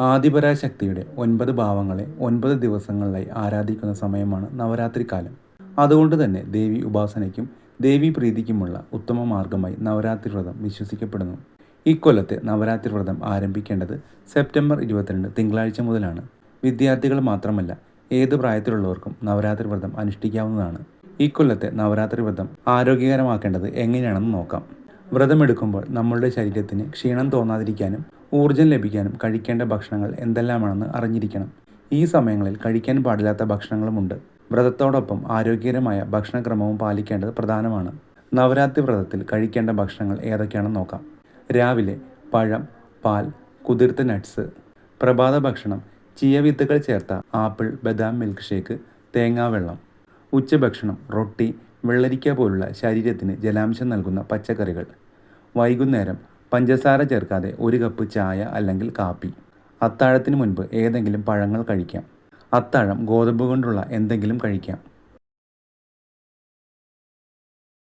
ആദിപരാശക്തിയുടെ ഒൻപത് ഭാവങ്ങളെ ഒൻപത് ദിവസങ്ങളിലായി ആരാധിക്കുന്ന സമയമാണ് നവരാത്രി കാലം. അതുകൊണ്ട് തന്നെ ദേവി ഉപാസനയ്ക്കും ദേവി പ്രീതിക്കുമുള്ള ഉത്തമ മാർഗമായി നവരാത്രി വ്രതം വിശ്വസിക്കപ്പെടുന്നു. ഇക്കൊല്ലത്തെ നവരാത്രി വ്രതം ആരംഭിക്കേണ്ടത് സെപ്റ്റംബർ ഇരുപത്തിരണ്ട് തിങ്കളാഴ്ച മുതലാണ്. വിദ്യാർത്ഥികൾ മാത്രമല്ല ഏത് പ്രായത്തിലുള്ളവർക്കും നവരാത്രി വ്രതം അനുഷ്ഠിക്കാവുന്നതാണ്. ഇക്കൊല്ലത്തെ നവരാത്രി വ്രതം ആരോഗ്യകരമാക്കേണ്ടത് എങ്ങനെയാണെന്ന് നോക്കാം. വ്രതമെടുക്കുമ്പോൾ നമ്മളുടെ ശരീരത്തിന് ക്ഷീണം തോന്നാതിരിക്കാനും ഊർജം ലഭിക്കാനും കഴിക്കേണ്ട ഭക്ഷണങ്ങൾ എന്തെല്ലാമാണെന്ന് അറിഞ്ഞിരിക്കണം. ഈ സമയങ്ങളിൽ കഴിക്കാൻ പാടില്ലാത്ത ഭക്ഷണങ്ങളുമുണ്ട്. വ്രതത്തോടൊപ്പം ആരോഗ്യകരമായ ഭക്ഷണക്രമവും പാലിക്കേണ്ടത് പ്രധാനമാണ്. നവരാത്രി വ്രതത്തിൽ കഴിക്കേണ്ട ഭക്ഷണങ്ങൾ ഏതൊക്കെയാണെന്ന് നോക്കാം. രാവിലെ പഴം പാൽ കുതിർത്ത നട്ട്സ് പ്രഭാത ഭക്ഷണം ചീയ വിത്തുകൾ ചേർത്ത ആപ്പിൾ ബദാം മിൽക്ക് ഷേക്ക് തേങ്ങാവെള്ളം ഉച്ചഭക്ഷണം റൊട്ടി വെള്ളരിക്ക പോലുള്ള ശരീരത്തിന് ജലാംശം നൽകുന്ന പച്ചക്കറികൾ വൈകുന്നേരം പഞ്ചസാര ചേർക്കാതെ ഒരു കപ്പ് ചായ അല്ലെങ്കിൽ കാപ്പി. അത്താഴത്തിന് മുൻപ് ഏതെങ്കിലും പഴങ്ങൾ കഴിക്കാം. അത്താഴം ഗോതമ്പ് കൊണ്ടുള്ള എന്തെങ്കിലും കഴിക്കാം.